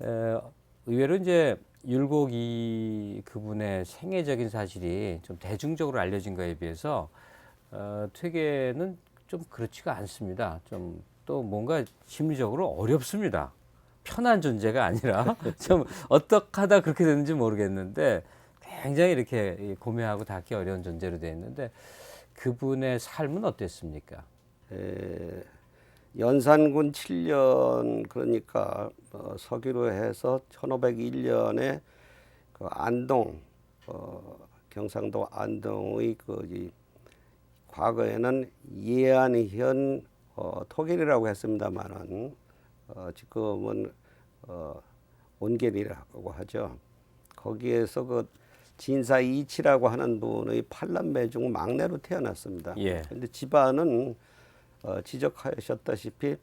에, 의외로 이제 율곡이 그분의 생애적인 사실이 좀 대중적으로 알려진 거에 비해서 어, 퇴계는 좀 그렇지가 않습니다. 좀 또 뭔가 심리적으로 어렵습니다. 편한 존재가 아니라 좀 어떻게 하다 그렇게 됐는지 모르겠는데 굉장히 이렇게 이 고매하고 닿기 어려운 존재로 되어 있는데 그분의 삶은 어땠습니까? 에, 연산군 7년 그러니까 어, 서기로 해서 1501년에 그 안동 어, 경상도 안동의 그 이, 과거에는 예안현 어, 토길이라고 했습니다만은 어, 지금은 어, 온겔이라고 하죠. 거기에서 그 진사 이치라고 하는 분의 팔남매 중 막내로 태어났습니다. 예. 근데 집안은 어, 지적하셨다시피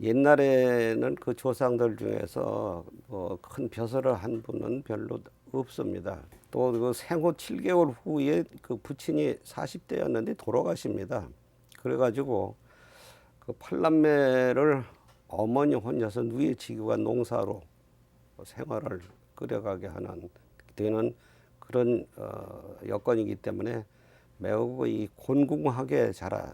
옛날에는 그 조상들 중에서 뭐큰 벼슬을 한 분은 별로 없습니다. 또 그 생후 7개월 후에 그 부친이 40대였는데 돌아가십니다. 그래가지고 그 팔남매를 어머니 혼자서 누에 지기와 농사로 생활을 끌어가게 하는 되는 그런 어, 여건이기 때문에 매우 이 곤궁하게 자란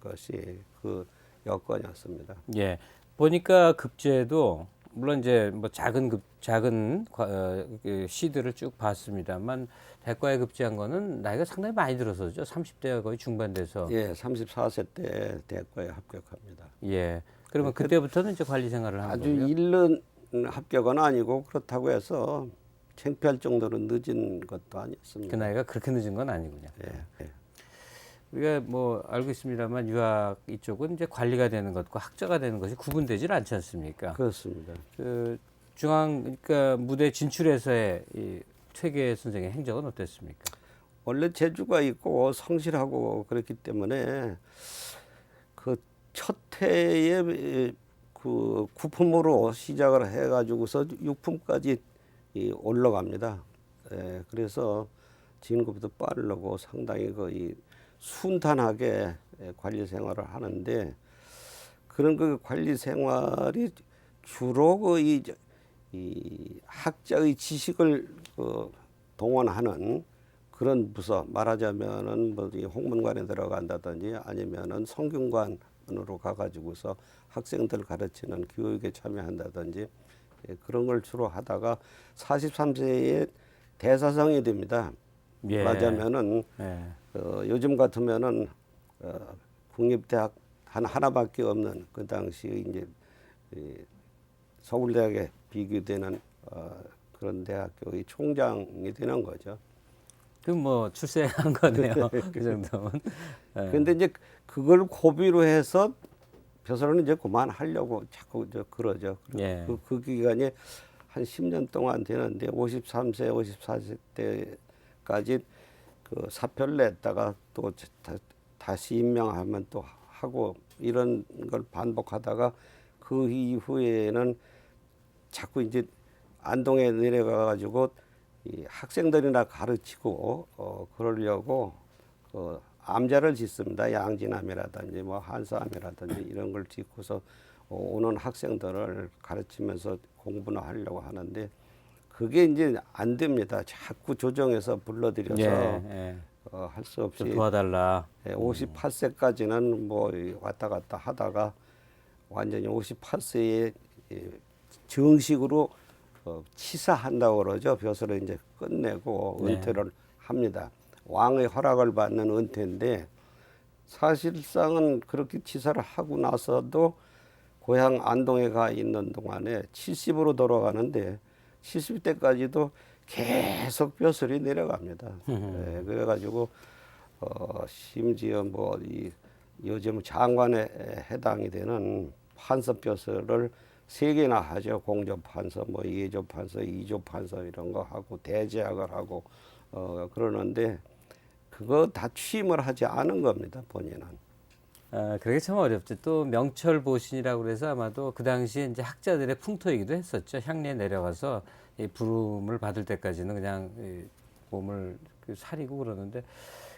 것이 그 여건이었습니다. 예. 보니까 급제도 물론 이제 뭐 작은 급 작은 과- 어, 그 시들을 쭉 봤습니다만 대과에 급제한 거는 나이가 상당히 많이 들어서죠. 30대가 거의 중반 돼서. 예, 34세 때 대학과에 합격합니다. 예. 그러면 그때부터는 이제 관리 생활을 한 아주 거고요. 일른 합격은 아니고 그렇다고 해서 창피할 정도로 늦은 것도 그 아니었습니다. 나이가 그렇게 늦은 건 아니군요. 예, 예. 우리가 뭐 알고 있습니다만 유학 이쪽은 이제 관리가 되는 것과 학자가 되는 것이 구분되질 않지 않습니까? 그렇습니다. 그 중앙 그러니까 무대 진출에서의 이 퇴계 선생의 행적은 어땠습니까? 원래 재주가 있고 성실하고 그렇기 때문에 그 첫 해에 그 구품으로 시작을 해가지고서 육품까지 이 올라갑니다. 예, 그래서 진급도 빠르고 상당히 거의 순탄하게 예, 관리 생활을 하는데 그런 그 관리 생활이 주로 그이 이 학자의 지식을 그 동원하는 그런 부서 말하자면은 뭐이 홍문관에 들어간다든지 아니면은 성균관으로 가가지고서 학생들 가르치는 교육에 참여한다든지 예, 그런 걸 주로 하다가 43세에 대사성이 됩니다. 예. 말하자면은 예. 어, 요즘 같으면은 어, 국립대학 한 하나밖에 없는 그 당시 이제 이 서울대학에 비교되는 어, 그런 대학교의 총장이 되는 거죠. 그럼 뭐 출세한 거네요. 그 정도면. 예. 그런데 이제 그걸 고비로 해서 벼슬은 이제 그만하려고 자꾸 저 그러죠. 예. 그, 그 기간이 한 10년 동안 되는데 53세, 54세 때까지 그 사표를 냈다가 또 다, 다시 임명하면 또 하고 이런 걸 반복하다가 그 이후에는 자꾸 이제 안동에 내려가 가지고 이 학생들이나 가르치고 어 그러려고 그 암자를 짓습니다. 양진암이라든지 뭐 한사암이라든지 이런 걸 짓고서 어, 오는 학생들을 가르치면서 공부나 하려고 하는데 그게 이제 안 됩니다. 자꾸 조정해서 불러들여서 예. 예. 어, 할 수 없이 좀 도와달라. 예, 58세까지는 뭐이 왔다 갔다 하다가 완전히 58세에 정식으로 어, 치사한다고 그러죠. 벼슬을 이제 끝내고 네. 은퇴를 합니다. 왕의 허락을 받는 은퇴인데 사실상은 그렇게 치사를 하고 나서도 고향 안동에 가 있는 동안에 70으로 돌아가는데 70대까지도 계속 벼슬이 내려갑니다. 예, 그래가지고 어, 심지어 뭐 이 요즘 장관에 해당이 되는 판서 벼슬을 세 개나 하죠. 공조 판서, 뭐 예조 판서, 이조 판서 이런 거 하고 대제학을 하고 어, 그러는데 그거 다 취임을 하지 않은 겁니다. 본인은. 아, 그게 참 어렵죠. 또 명철 보신이라고 그래서 아마도 그 당시에 이제 학자들의 풍토이기도 했었죠. 향리에 내려가서 이 부름을 받을 때까지는 그냥 이 몸을 그 사리고 그러는데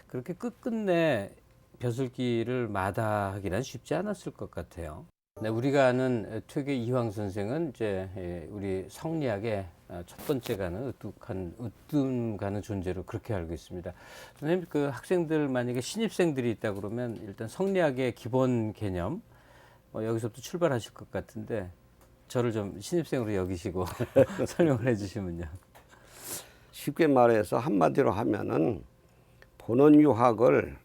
그렇게 끝끝내 벼슬길을 마다하기는 쉽지 않았을 것 같아요. 네, 우리가 아는 퇴계 이황 선생은 이제 예, 우리 성리학의 어, 첫 번째 가는 으뜸한 으뜸 가는 존재로 그렇게 알고 있습니다. 선생님 그 학생들 만약에 신입생들이 있다 그러면 일단 성리학의 기본 개념 어, 여기서부터 출발하실 것 같은데 저를 좀 신입생으로 여기시고 설명을 해주시면요. 쉽게 말해서 한마디로 하면은 본원 유학을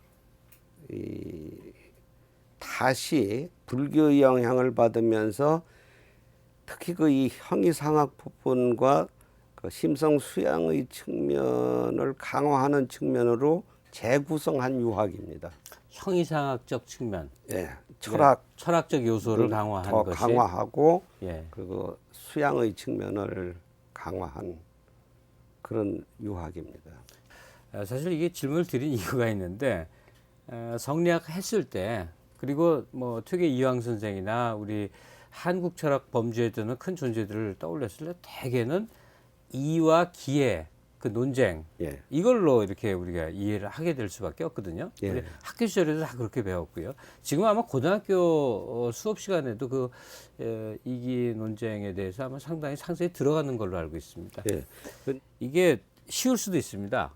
이 다시 불교의 영향을 받으면서 특히 그 이 형이상학 부분과 그 심성 수양의 측면을 강화하는 측면으로 재구성한 유학입니다. 형이상학적 측면, 예, 철학 철학적 요소를 강화한 더 것이 강화하고 예. 그리고 수양의 측면을 강화한 그런 유학입니다. 아, 사실 이게 질문을 드린 이유가 있는데 어, 성리학 했을 때 그리고 뭐 퇴계 이황 선생이나 우리 한국 철학 범주에 드는 큰 존재들을 떠올렸을 때 대개는 이와 기의 그 논쟁 예. 이걸로 이렇게 우리가 이해를 하게 될 수밖에 없거든요. 예. 학교 시절에도 다 그렇게 배웠고요. 지금 아마 고등학교 어, 수업 시간에도 그 에, 이기 논쟁에 대해서 아마 상당히 상세히 들어가는 걸로 알고 있습니다. 예. 그- 이게 쉬울 수도 있습니다.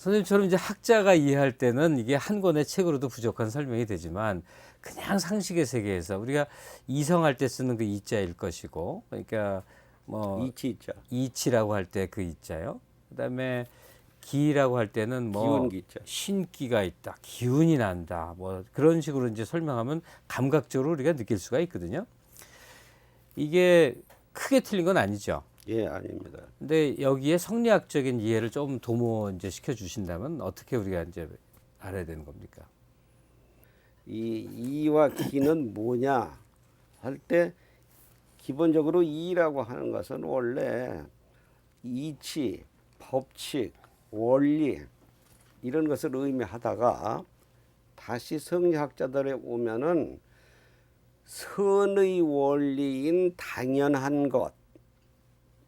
선생님처럼 이제 학자가 이해할 때는 이게 한 권의 책으로도 부족한 설명이 되지만 그냥 상식의 세계에서 우리가 이성할 때 쓰는 그 이자일 것이고 그러니까 뭐 이치 있죠. 이치라고 할 때 그 이자요. 그다음에 기라고 할 때는 뭐. 신기가 있다, 기운이 난다, 뭐 그런 식으로 이제 설명하면 감각적으로 우리가 느낄 수가 있거든요. 이게 크게 틀린 건 아니죠. 예, 아닙니다. 근데 여기에 성리학적인 이해를 좀 도모 이제 시켜 주신다면 어떻게 우리가 이제 알아야 되는 겁니까? 이 이와 기는 뭐냐 할 때 기본적으로 이라고 하는 것은 원래 이치, 법칙, 원리 이런 것을 의미하다가 다시 성리학자들에 오면은 선의 원리인 당연한 것,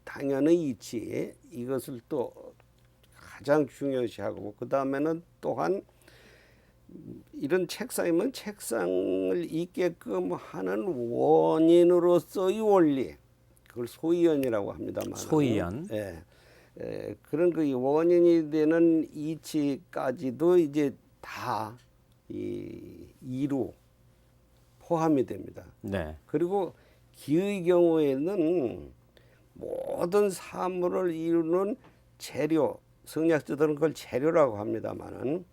당연의 이치 이것을 또 가장 중요시하고 그 다음에는 또한 이런 책상이면 책상을 있게끔 하는 원인으로서의 원리 그걸 소이연이라고 합니다만 소이연. 예, 예, 그런 그 원인이 되는 이치까지도 이제 다 이 이로 포함이 됩니다. 네. 그리고 기의 경우에는 모든 사물을 이루는 재료, 성리학자들은 그걸 재료라고 합니다만은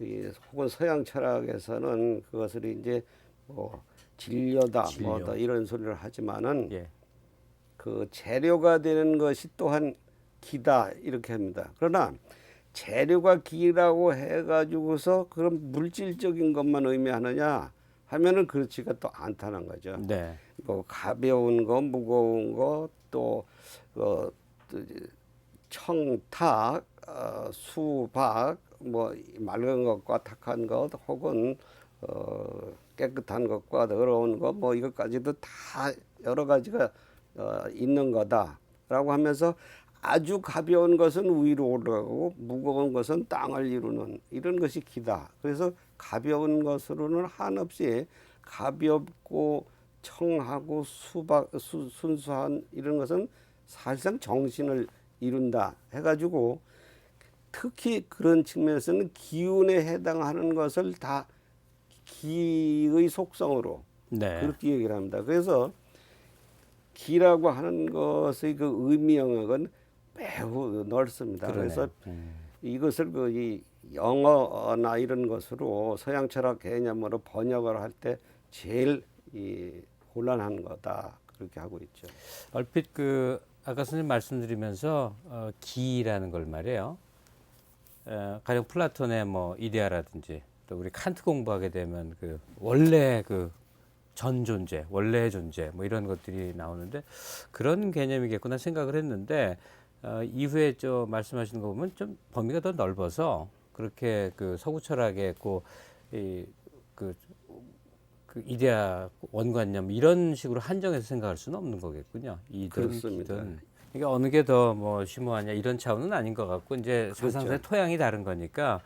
이 혹은 서양 철학에서는 그것을 이제 뭐 진료다, 진료. 뭐다 이런 소리를 하지만은 예. 그 재료가 되는 것이 또한 기다 이렇게 합니다. 그러나 재료가 기라고 해가지고서 그런 물질적인 것만 의미하느냐 하면은 그렇지가 또 않다는 거죠. 네. 뭐 가벼운 거, 무거운 거, 또 어, 청탁, 어, 수박, 뭐 맑은 것과 탁한 것, 혹은 어, 깨끗한 것과 더러운 것, 뭐 이것까지도 다 여러 가지가 어, 있는 거다라고 하면서 아주 가벼운 것은 위로 올라가고 무거운 것은 땅을 이루는 이런 것이 기다. 그래서 가벼운 것으로는 한없이 가볍고 청하고 수박 수, 순수한 이런 것은 사실상 정신을 이룬다 해가지고 특히 그런 측면에서는 기운에 해당하는 것을 다 기의 속성으로 네. 그렇게 얘기를 합니다. 그래서 기라고 하는 것의 그 의미 영역은 매우 넓습니다. 그러네요. 그래서 음. 이것을 그 이 영어나 이런 것으로 서양 철학 개념으로 번역을 할 때 제일 이 곤란한 거다 그렇게 하고 있죠. 얼핏 그 아까 선생님 말씀드리면서 어, 기라는 걸 말이에요. 어, 가령 플라톤의 뭐 이데아라든지 또 우리 칸트 공부하게 되면 그 원래 그 전 존재, 원래 존재 뭐 이런 것들이 나오는데 그런 개념이겠구나 생각을 했는데 어, 이후에 저 말씀하시는 거 보면 좀 범위가 더 넓어서 그렇게 그 서구 철학의 그 이 그 그 이데아 원관념 이런 식으로 한정해서 생각할 수는 없는 거겠군요. 이든 그렇습니다. 기든. 그러니까 어느 게 더 뭐 심오하냐 이런 차원은 아닌 것 같고 이제 그렇죠. 사상의 토양이 다른 거니까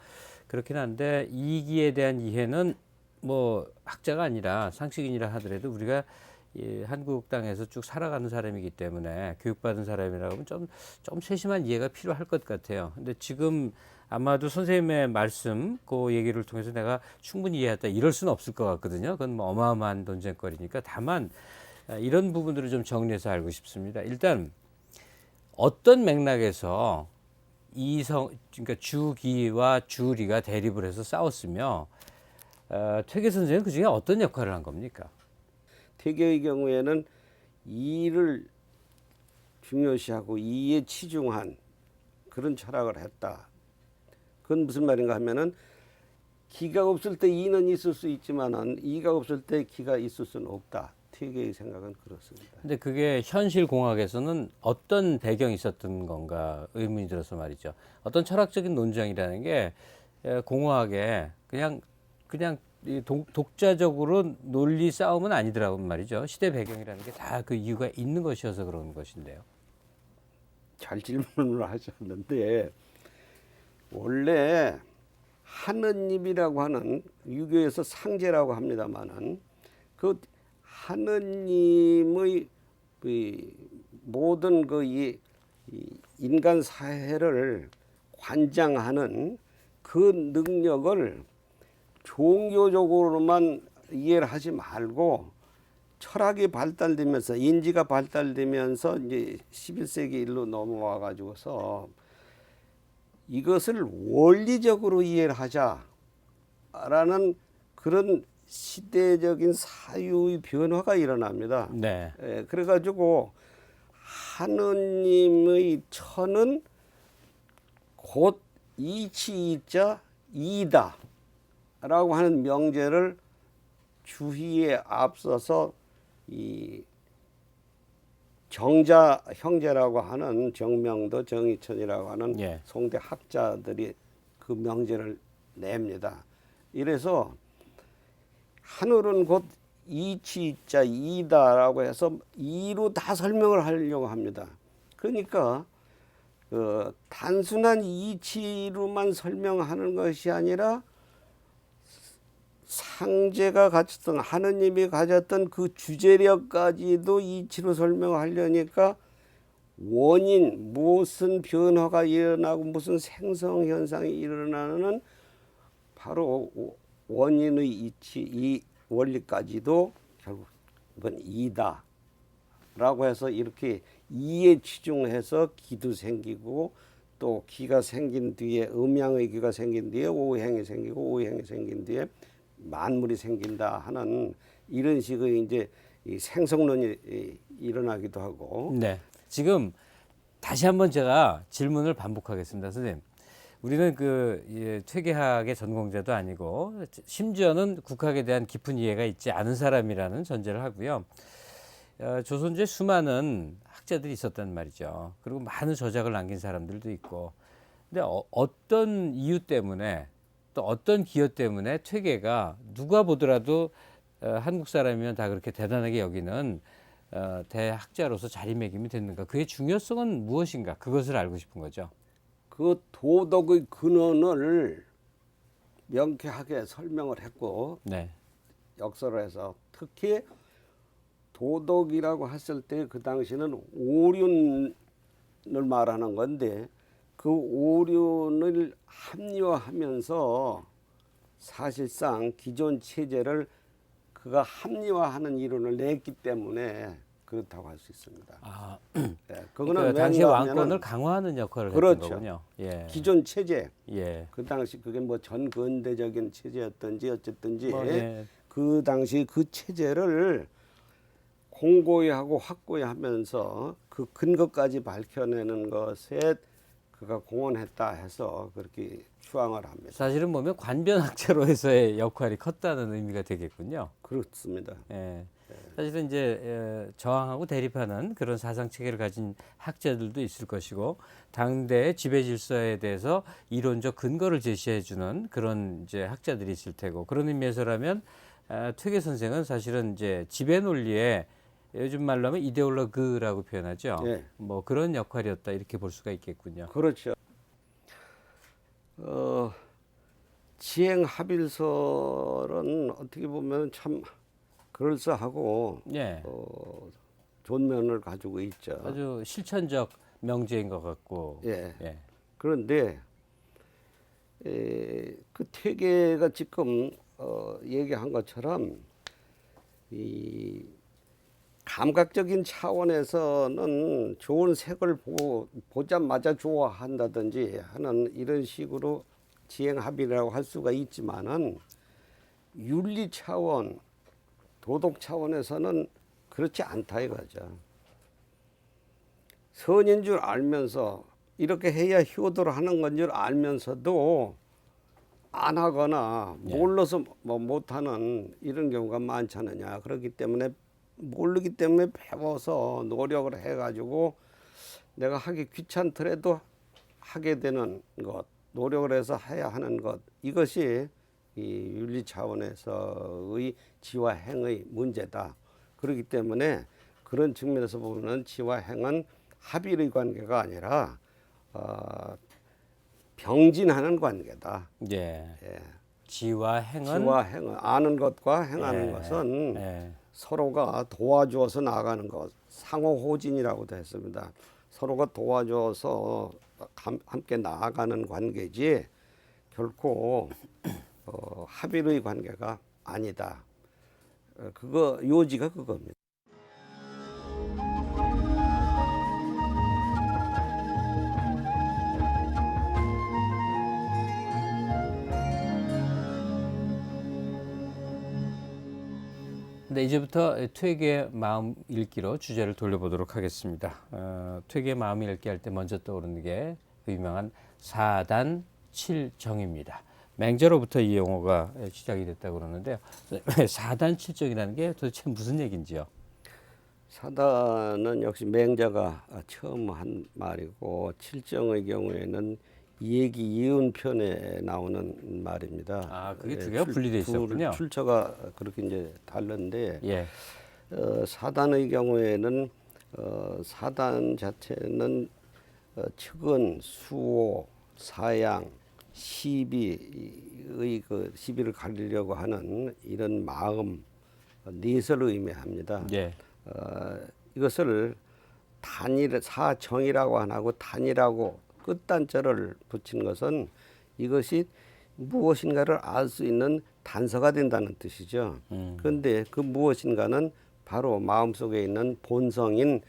그렇긴 한데 이기에 대한 이해는 뭐 학자가 아니라 상식인이라 하더라도 우리가 이 한국 땅에서 쭉 살아가는 사람이기 때문에 교육받은 사람이라고 하면 좀, 좀 세심한 이해가 필요할 것 같아요. 근데 지금 아마도 선생님의 말씀, 그 얘기를 통해서 내가 충분히 이해했다. 이럴 수는 없을 것 같거든요. 그건 뭐 어마어마한 논쟁거리니까. 다만, 아, 이런 부분들을 좀 정리해서 알고 싶습니다. 일단, 어떤 맥락에서 이성, 그러니까 주기와 주리가 대립을 해서 싸웠으며, 어, 퇴계 선생은 그 중에 어떤 역할을 한 겁니까? 태계의 경우에는 이를 중요시하고 이에 치중한 그런 철학을 했다. 그건 무슨 말인가 하면은 기가 없을 때 이는 있을 수 있지만은 이가 없을 때 기가 있을 수는 없다. 태계의 생각은 그렇습니다. 근데 그게 현실 공학에서는 어떤 배경이 있었던 건가 의문이 들어서 말이죠. 어떤 철학적인 논쟁이라는 게 에, 공허하게 그냥 그냥 독자적으로 논리 싸움은 아니더라고 말이죠. 시대 배경이라는 게 다 그 이유가 있는 것이어서 그런 것인데요. 잘 질문을 하셨는데 원래 하느님이라고 하는 유교에서 상제라고 합니다만은 그 하느님의 그 모든 그 이, 이 인간 사회를 관장하는 그 능력을 종교적으로만 이해를 하지 말고 철학이 발달되면서 인지가 발달되면서 이제 11세기 일로 넘어와 가지고서 이것을 원리적으로 이해를 하자라는 그런 시대적인 사유의 변화가 일어납니다. 네. 예, 그래가지고 하느님의 천은 곧 이치이자 이다라고 하는 명제를 주희에 앞서서 이 정자 형제라고 하는 정명도 정의천이라고 하는 예. 송대 학자들이 그 명제를 냅니다. 이래서 하늘은 곧 이치자 이다라고 해서 이로 다 설명을 하려고 합니다. 그러니까 그 단순한 이치로만 설명하는 것이 아니라 상제가 가졌던 하느님이 가졌던 그 주제력까지도 이치로 설명하려니까 원인 무슨 변화가 일어나고 무슨 생성 현상이 일어나는 바로 원인의 이치 이 원리까지도 결국 이건 이다라고 해서 이렇게 이에 치중해서 기도 생기고 또 기가 생긴 뒤에 음양의 기가 생긴 뒤에 오행이 생기고 오행이 생긴 뒤에 만물이 생긴다 하는 이런 식의 이제 이 생성론이 이- 일어나기도 하고 네. 지금 다시 한번 제가 질문을 반복하겠습니다, 선생님. 우리는 그 예, 퇴계학의 전공자도 아니고 심지어는 국학에 대한 깊은 이해가 있지 않은 사람이라는 전제를 하고요. 어, 조선주에 수많은 학자들이 있었단 말이죠. 그리고 많은 저작을 남긴 사람들도 있고. 근데 어, 어떤 이유 때문에 또 어떤 기여 때문에 퇴계가 누가 보더라도 어, 한국 사람이면 다 그렇게 대단하게 여기는 어, 대학자로서 자리매김이 됐는가? 그의 중요성은 무엇인가? 그것을 알고 싶은 거죠. 그 도덕의 근원을 명쾌하게 설명을 했고 네. 역설에서 특히 도덕이라고 했을 때 그 당시는 오륜을 말하는 건데 그 오륜을 합리화하면서 사실상 기존 체제를 그가 합리화하는 이론을 냈기 때문에 그렇다고 할 수 있습니다. 아, 네, 그거는 그러니까 당시 왕권을 강화하는 역할을 그렇죠. 했던 거군요. 예. 기존 체제 예. 그 당시 그게 뭐 전근대적인 체제였든지 어쨌든지 뭐, 예. 그 당시 그 체제를 공고히 하고 확고히 하면서 그 근거까지 밝혀내는 것에 그가 공헌했다 해서 그렇게 추앙을 합니다. 사실은 보면 관변학자로서의 역할이 컸다는 의미가 되겠군요. 그렇습니다. 예. 사실은 이제 에, 저항하고 대립하는 그런 사상 체계를 가진 학자들도 있을 것이고 당대의 지배 질서에 대해서 이론적 근거를 제시해 주는 그런 이제 학자들이 있을 테고 그런 의미에서라면 아, 퇴계 선생은 사실은 이제 지배 논리에 요즘 말로 하면 이데올로그라고 표현하죠. 예. 뭐 그런 역할이었다 이렇게 볼 수가 있겠군요. 그렇죠. 어, 지행 합일설은 어떻게 보면 참 그럴싸하고 예. 어, 좋은 면을 가지고 있죠. 아주 실천적 명제인 것 같고. 예. 예. 그런데 에, 그 퇴계가 지금 어, 얘기한 것처럼 이 감각적인 차원에서는 좋은 색을 보, 보자마자 좋아한다든지 하는 이런 식으로 지행합의라고 할 수가 있지만은 윤리 차원, 도덕 차원에서는 그렇지 않다 이거죠. 선인 줄 알면서 이렇게 해야 효도를 하는 건 줄 알면서도 안 하거나 예. 몰라서 뭐 못하는 이런 경우가 많지 않느냐. 그렇기 때문에 모르기 때문에 배워서 노력을 해가지고 내가 하기 귀찮더라도 하게 되는 것, 노력을 해서 해야 하는 것 이것이 이 윤리 차원에서의 지와 행의 문제다. 그렇기 때문에 그런 측면에서 보면 지와 행은 합일의 관계가 아니라 어, 병진하는 관계다. 예. 예. 지와 행은 지와 행은 아는 것과 행하는 예, 것은 예. 서로가 도와주어서 나가는 것 상호 호진이라고도 했습니다. 서로가 도와줘서 감- 함께 나아가는 관계지 결코 어, 합일의 관계가 아니다. 어, 그거 요지가 그겁니다. 근데 이제부터 퇴계 마음 읽기로 주제를 돌려보도록 하겠습니다. 어, 퇴계 마음 읽기 할 때 먼저 떠오르는 게 그 유명한 사단 칠정입니다. 맹자로부터 이 용어가 시작이 됐다고 그러는데요. 사단 칠정이라는 게 도대체 무슨 얘기인지요? 사단은 역시 맹자가 처음 한 말이고 칠정의 경우에는 이얘기 이은 편에 나오는 말입니다. 아, 그게 예, 두 개가 분리돼 둘- 있었군요. 출처가 그렇게 이제 다른데 예, 어, 사단의 경우에는 어, 사단 자체는 어, 측은 수호, 사양, 시비의 그 시비를 가리려고 하는 이런 마음 어, 넷을 의미합니다. 예, 어, 이것을 단일 사정이라고 안 하고 단이라고 끝단자를 붙인 것은 이것이 무엇인가를 알 수 있는 단서가 된다는 뜻이죠. 음. 그런데 그 무엇인가는 바로 마음속에 있는 본성인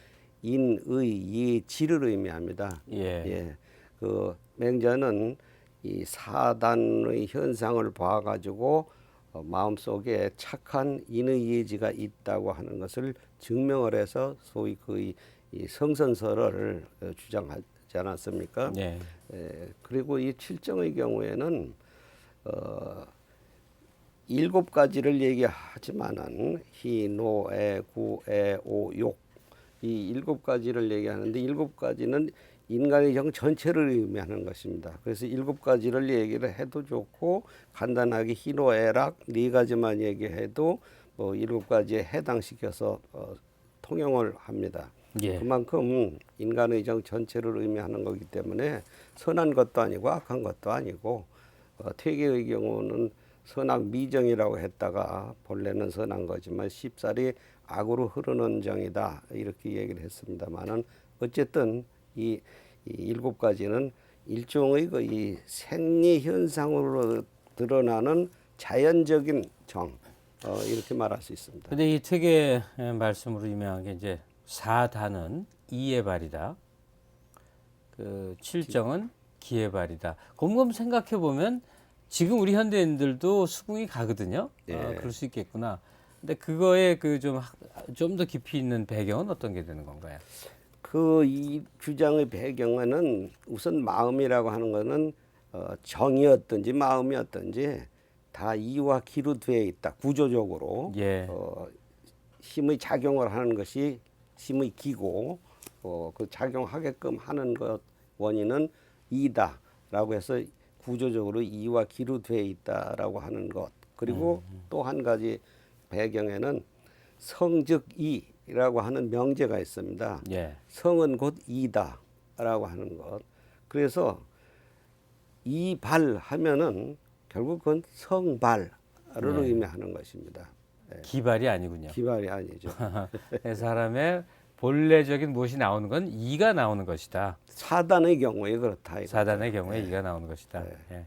인의 예지를 의미합니다. 예, 예. 그 맹자는 이 사단의 현상을 봐 가지고 어, 마음속에 착한 인의 예지가 있다고 하는 것을 증명을 해서 소위 그이 이 성선설을 어, 주장 하지 않았습니까? 예, 에, 그리고 이 칠정의 경우에는 어, 일곱 가지를 얘기하지만은 희, 노, 애, 구, 애, 오, 욕. 이 일곱 가지를 얘기하는데 일곱 가지는 인간의 정 전체를 의미하는 것입니다. 그래서 일곱 가지를 얘기를 해도 좋고 간단하게 희노애락 네 가지만 얘기해도 뭐 일곱 가지에 해당시켜서 어, 통용을 합니다. 예. 그만큼 인간의 정 전체를 의미하는 거기 때문에 선한 것도 아니고 악한 것도 아니고 어, 퇴계의 경우는 선악 미정이라고 했다가 본래는 선한 거지만 쉽사리 악으로 흐르는 정이다 이렇게 얘기를 했습니다만은 어쨌든 이, 이 일곱 가지는 일종의 그 이 생리 현상으로 드러나는 자연적인 정 어, 이렇게 말할 수 있습니다. 근데 이 퇴계 말씀으로 유명한 게 이제 사단은 이의 발이다. 그 칠정은 기의 발이다. 곰곰 생각해 보면 지금 우리 현대인들도 수긍이 가거든요. 아, 예. 그럴 수 있겠구나. 근데 그거에 그 좀 좀 더 깊이 있는 배경은 어떤 게 되는 건가요? 그 이 주장의 배경에는 우선 마음이라고 하는 것은 어, 정이었든지 마음이었든지 다 이와 기로 되어 있다 구조적으로 예. 어, 힘의 작용을 하는 것이 힘의 기고 어, 그 작용하게끔 하는 것 원인은 이다라고 해서 구조적으로 이와 기로 되어 있다라고 하는 것 그리고 또한 가지 배경에는 성즉이라고 하는 명제가 있습니다. 예. 성은 곧 이다라고 하는 것. 그래서 이발 하면은 결국 그건 성발을 네. 의미하는 것입니다. 기발이 아니군요. 기발이 아니죠. 네, 사람의 본래적인 무엇이 나오는 건 이가 나오는 것이다. 사단의 경우에 그렇다. 이거죠. 사단의 경우에 이가 나오는 것이다. 예.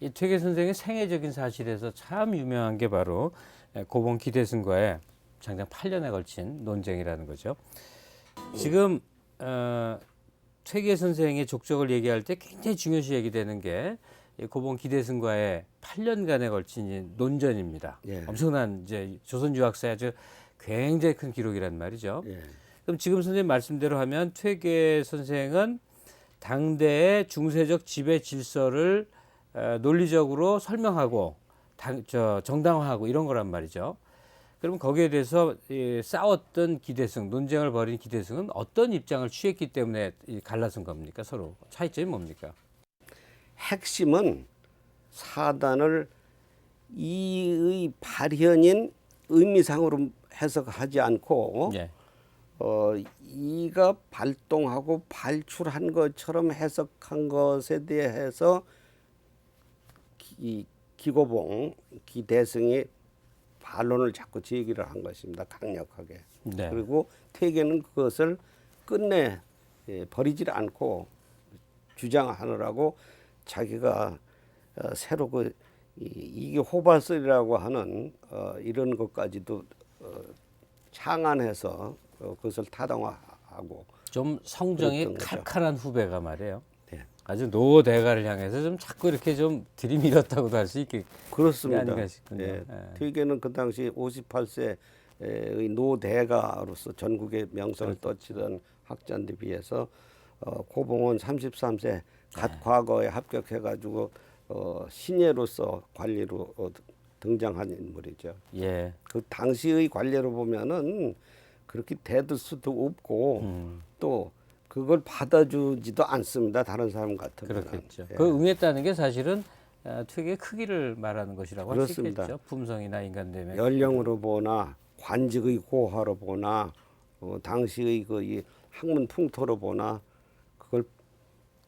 이 퇴계 선생의 생애적인 사실에서 참 유명한 게 바로 예, 고봉 기대승과의 장장 8년에 걸친 논쟁이라는 거죠. 지금 어, 퇴계 선생의 족적을 얘기할 때 굉장히 중요시 얘기되는 게이 고봉 기대승과의 8년간에 걸친 이 논전입니다. 예. 엄청난 이제 조선 유학사의 아주 굉장히 큰 기록이란 말이죠. 예. 그럼 지금 선생님 말씀대로 하면 퇴계 선생은 당대의 중세적 지배 질서를 어, 논리적으로 설명하고 당, 저, 정당화하고 이런 거란 말이죠. 그럼 거기에 대해서 이, 싸웠던 기대승, 논쟁을 벌인 기대승은 어떤 입장을 취했기 때문에 이 갈라선 겁니까 서로 차이점이 뭡니까? 핵심은 사단을 이의 발현인 의미상으로 해석하지 않고 예, 어, 이가 발동하고 발출한 것처럼 해석한 것에 대해서 기, 기고봉 기대승이 반론을 자꾸 제기를 한 것입니다. 강력하게. 네, 그리고 태계는 그것을 끝내 예, 버리질 않고 주장하느라고 자기가 어, 새로 그 이, 이게 호발설이라고 하는 어, 이런 것까지도 어, 창안해서 어, 그것을 타당화하고 좀 성정이. 칼칼한 후배가 말이에요. 네. 아주 노 대가를 향해서 좀 자꾸 이렇게 좀 들이밀었다고도 할 수 있게 그렇습니다. 아닌가 싶군요. 예, 예. 퇴계는 그 당시 58세의 노 대가로서 전국의 명성을 그렇죠. 떠치던 학자인데 비해서 어, 고봉은 33세 네. 갓 과거에 합격해가지고 어, 신예로서 관리로 어, 등장한 인물이죠. 예. 그 당시의 관례로 보면은 그렇게 대들 수도 없고 음. 또 그걸 받아주지도 않습니다. 다른 사람 같으면 그렇겠죠. 예. 그 응했다는 게 사실은 어, 특유의 크기를 말하는 것이라고 할수 그렇습니다. 있겠죠. 품성이나 인간됨의 연령으로 보나 관직의 고하로 보나 어, 당시의 그 이 학문 풍토로 보나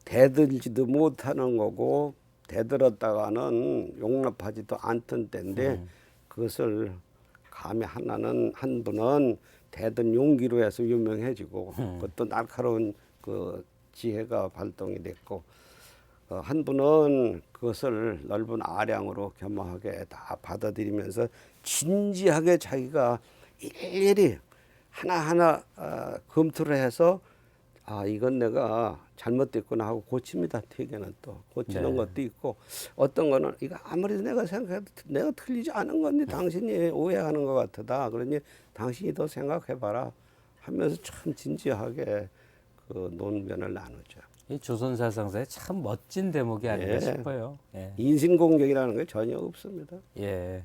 대들지도 못하는 거고 대들었다가는 용납하지도 않던 때인데 그것을 감히 하나는 한 분은 대든 용기로 해서 유명해지고 그것도 날카로운 그 지혜가 발동이 됐고 어, 한 분은 그것을 넓은 아량으로 겸허하게 다 받아들이면서 진지하게 자기가 일일이 하나하나 어, 검토를 해서 아 이건 내가 잘못됐구나 하고 고칩니다. 퇴계는 또 고치는 네. 것도 있고 어떤 거는 이거 아무리 내가 생각해도 내가 틀리지 않은 건데 당신이 오해하는 것 같다. 그러니 당신이 더 생각해봐라 하면서 참 진지하게 그 논변을 나누죠. 이 조선 사상사의 참 멋진 대목이 아닌가 예. 싶어요. 예. 인신 공격이라는 게 전혀 없습니다. 예.